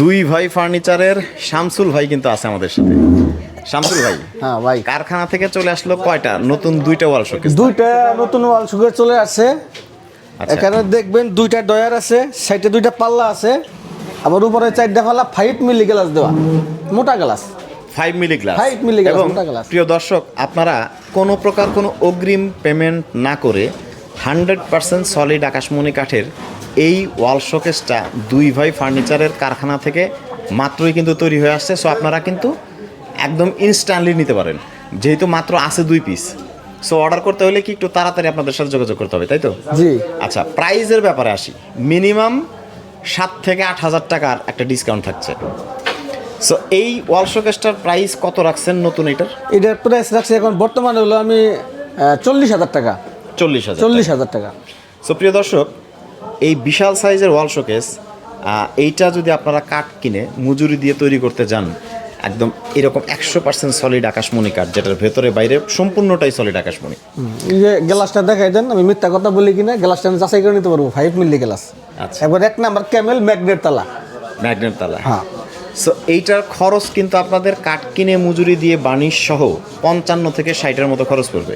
দুই ভাই ফার্নিচারের শামসুল ভাই কিন্তু আছে আমাদের সাথে। শামসুল ভাই হ্যাঁ ভাই। কারখানা থেকে চলে আসলো কয়টা? নতুন দুইটা ওয়াল শোকেস দুইটা নতুন ওয়াল সুগার চলে আসছে। আচ্ছা। এখানে দেখবেন দুইটা ডয়ার আছে সাইডে দুইটা পাল্লা আছে আবার উপরে চারটা পাল্লা ফাইভ মিলি গ্লাস দেওয়া। মোটা glass five milli glass 5 milli এবং মোটা glass। প্রিয় দর্শক আপনারা কোনো প্রকার কোনো অগ্রিম পেমেন্ট না করে হান্ড্রেড পার্সেন্ট সলিড আকাশমণি কাঠের এই ওয়াল শোকেসটা দুই ভাই ফার্নিচারের কারখানা থেকে মাত্রই কিন্তু তৈরি হয়ে আসছে সো আপনারা কিন্তু একদম ইনস্ট্যান্টলি নিতে পারেন। যেহেতু মাত্র আছে দুই পিস সো অর্ডার করতে হলে কি একটু তাড়াতাড়ি আপনাদের সাথে যোগাযোগ করতে হবে তাই তো? জি। আচ্ছা প্রাইজের ব্যাপারে আসি। মিনিমাম সাত থেকে আট হাজার টাকার একটা ডিসকাউন্ট থাকছে। সো এই ওয়াল শোকেসটার প্রাইস কত রাখছেন নতুন এটার? এটার প্রাইস রাখছি এখন বর্তমানে হলো আমি চল্লিশ হাজার টাকা। চল্লিশ হাজার চল্লিশ হাজার টাকা। সো প্রিয় দর্শক এই বিশাল সাইজের ওয়াল শোকেস এইটা যদি আপনারা কাঠ কিনে মজুরি দিয়ে তৈরি করতে যান একদম এরকম একশো পার্সেন্ট সলিড আকাশমণি কাঠ যেটার ভেতরে বাইরে সম্পূর্ণটাই সলিড আকাশমণি। যে গ্লাসটা দেখাই দেন আমি মিথ্যা কথা বলি কিনা গ্লাসটা আমি যাচাই করে নিতে পারব ফাইভ মিলি গ্লাস আচ্ছা। এবার এক নাম্বার ক্যামেল ম্যাগনেট তালা। ম্যাগনেট তালা। হ্যাঁ। সো এইটার খরচ কিন্তু আপনাদের কাঠ কিনে মজুরি দিয়ে বানিশ সহ পঞ্চান্ন থেকে ষাটের মতো খরচ পড়বে।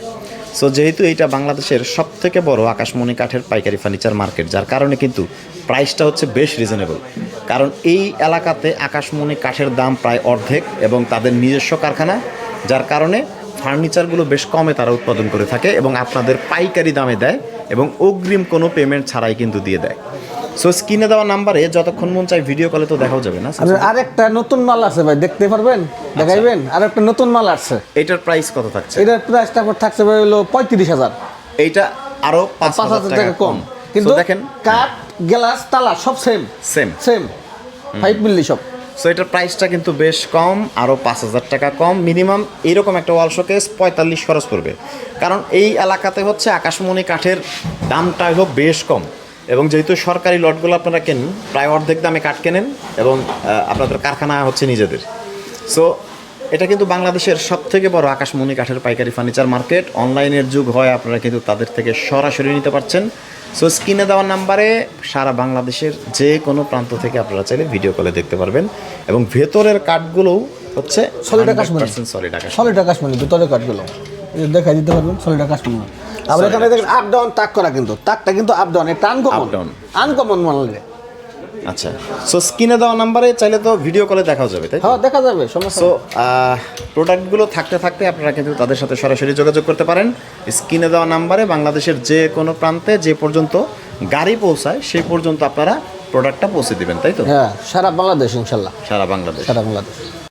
সো যেহেতু এইটা বাংলাদেশের সব থেকে বড় আকাশমণি কাঠের পাইকারি ফার্নিচার মার্কেট যার কারণে কিন্তু প্রাইসটা হচ্ছে বেশ রিজনেবল কারণ এই এলাকাতে আকাশমণি কাঠের দাম প্রায় অর্ধেক এবং তাদের নিজস্ব কারখানা যার কারণে ফার্নিচারগুলো বেশ কমে তারা উৎপাদন করে থাকে এবং আপনাদের পাইকারি দামে দেয় এবং অগ্রিম কোনো পেমেন্ট ছাড়াই কিন্তু দিয়ে দেয়। সো স্ক্রিনে দেওয়া নাম্বারে যতক্ষণ মন চাই ভিডিও কলে তো দেখাও যাবে না আর আরেকটা নতুন মাল আছে ভাই দেখতে পারবেন? দেখাইবেন? আরেকটা নতুন মাল আসছে এটার প্রাইস কত থাকছে? এটার প্রাইসটা আপনার থাকছে ভাই হলো পঁয়ত্রিশ হাজার। এইটা আরও পাঁচ হাজার টাকা কম। কিন্তু কিন্তু দেখেন কাঠ গ্লাস তালা সব same same same five milli সব সো এটার প্রাইসটা কিন্তু বেশ কম আরও পাঁচ হাজার টাকা কম। মিনিমাম এইরকম একটা ওয়াল শোকেস পঁয়তাল্লিশ খরচ পড়বে। কারণ এই এলাকাতে হচ্ছে আকাশমণি কাঠের দামটা হলো বেশ কম। এবং যেহেতু সরকারি লটগুলো আপনারা কেনেন প্রায় অর্ধেক দামে কাঠ কেনেন এবং আপনাদের কারখানা হচ্ছে নিজেদের। সো এটা কিন্তু বাংলাদেশের সব থেকে বড় আকাশমণি কাঠের পাইকারি ফার্নিচার মার্কেট। অনলাইনের যুগ হয় আপনারা কিন্তু তাদের থেকে সরাসরি নিতে পারছেন। সো স্ক্রিনে দেওয়ার নাম্বারে সারা বাংলাদেশের যে কোনো প্রান্ত থেকে আপনারা চাইলে ভিডিও কলে দেখতে পারবেন। এবং ভেতরের কাঠগুলোও হচ্ছে আকাশমণি। সলিড আকাশ সলিড আকাশ মানে কাঠগুলো। দেখাই দিতে পারবেন সলিড আকাশ মানে আবার এখানে দেখেন আপ ডাউন তাক করা কিন্তু। তাকটা কিন্তু আপ ডাউন এটা আনকমন। আনকমন মানলে আচ্ছা। সো স্ক্রিনে দেওয়া নাম্বারে চাইলে তো ভিডিও কলে দেখাও যাবে তাই হ্যাঁ দেখা যাবে সমস্যা সো প্রোডাক্টগুলো থাকতে থাকতে আপনারা কিন্তু তাদের সাথে সরাসরি যোগাযোগ করতে পারেন। স্ক্রিনে দেওয়া নাম্বারে বাংলাদেশের যে কোনো প্রান্তে যে পর্যন্ত গাড়ি পৌঁছায় সেই পর্যন্ত আপনারা প্রোডাক্টটা পৌঁছে দিবেন তাই তো? হ্যাঁ সারা বাংলাদেশ ইনশাল্লাহ। সারা বাংলাদেশ। সারা বাংলাদেশ।